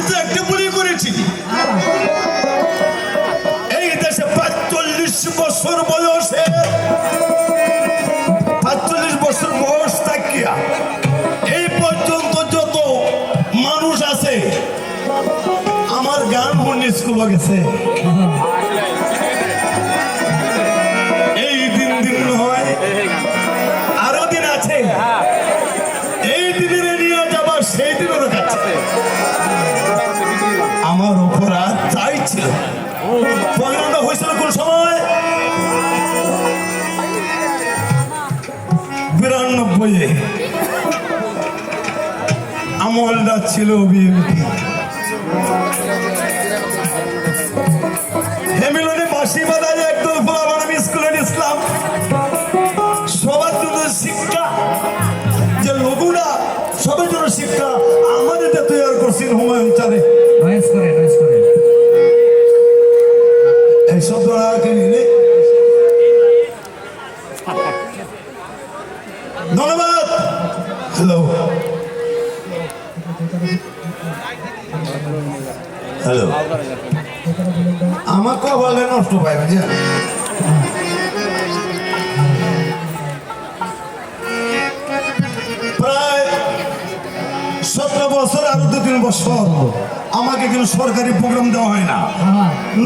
আমি তো একটা বলি করেছি। এই দেশে পাঁচচল্লিশ বছর বয়সে, পাঁচচল্লিশ বছর বয়স থাকিয়া এই পর্যন্ত যত মানুষ আছে, আমার গান মনে স্কুল গেছে। বিরানব্বই আমলটা ছিল সবার জন্য শিক্ষা। যে শিক্ষা। আমাদের তৈরি করছেন হুমায়ুন চারে ধন্যবাদ। হ্যালো হ্যালো আমার কপালে নষ্ট পাইবে যে প্রায় সতেরো বছর আরও দু তিন বছর আমাকে কিন্তু সরকারি প্রোগ্রাম দেওয়া হয় না।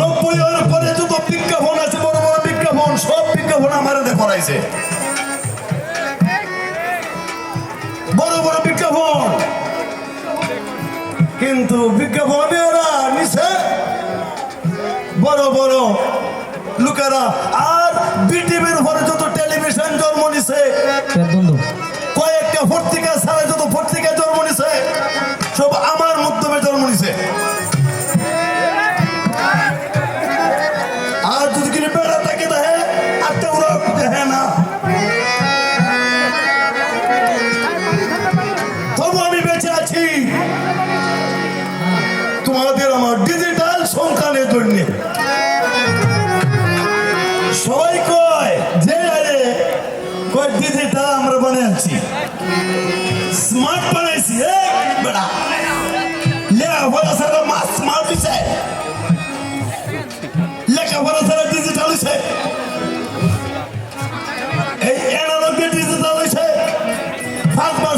নব্বই এর পরে যত বিজ্ঞাপন আছে, বড় বড় বিজ্ঞাপন, সব বিজ্ঞাপন আমার করাইছে কিন্তু বিজ্ঞাপনে ওরা নিছে। বড় বড় লোকেরা। আর বিটিভির উপরে যত সন্তানের জন্য সবাই কয়, যে আরে, কয় ডিজিটাল আমরা বানাচ্ছি স্মার্ট বানাইছি এই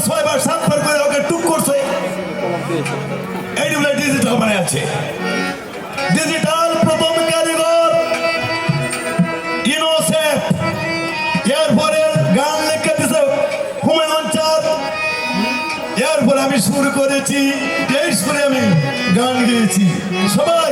ছয়বার, সাতবার করে ওকে টুক করছে। এইগুলো ডিজিটাল আছে। ডিজিটাল প্রথম কারিগর। এরপরে গান লিখে দিছে হুমায়ুন চাঁদ এরপরে আমি সুর করেছি, এই সুরে আমি গান গেয়েছি। সবাই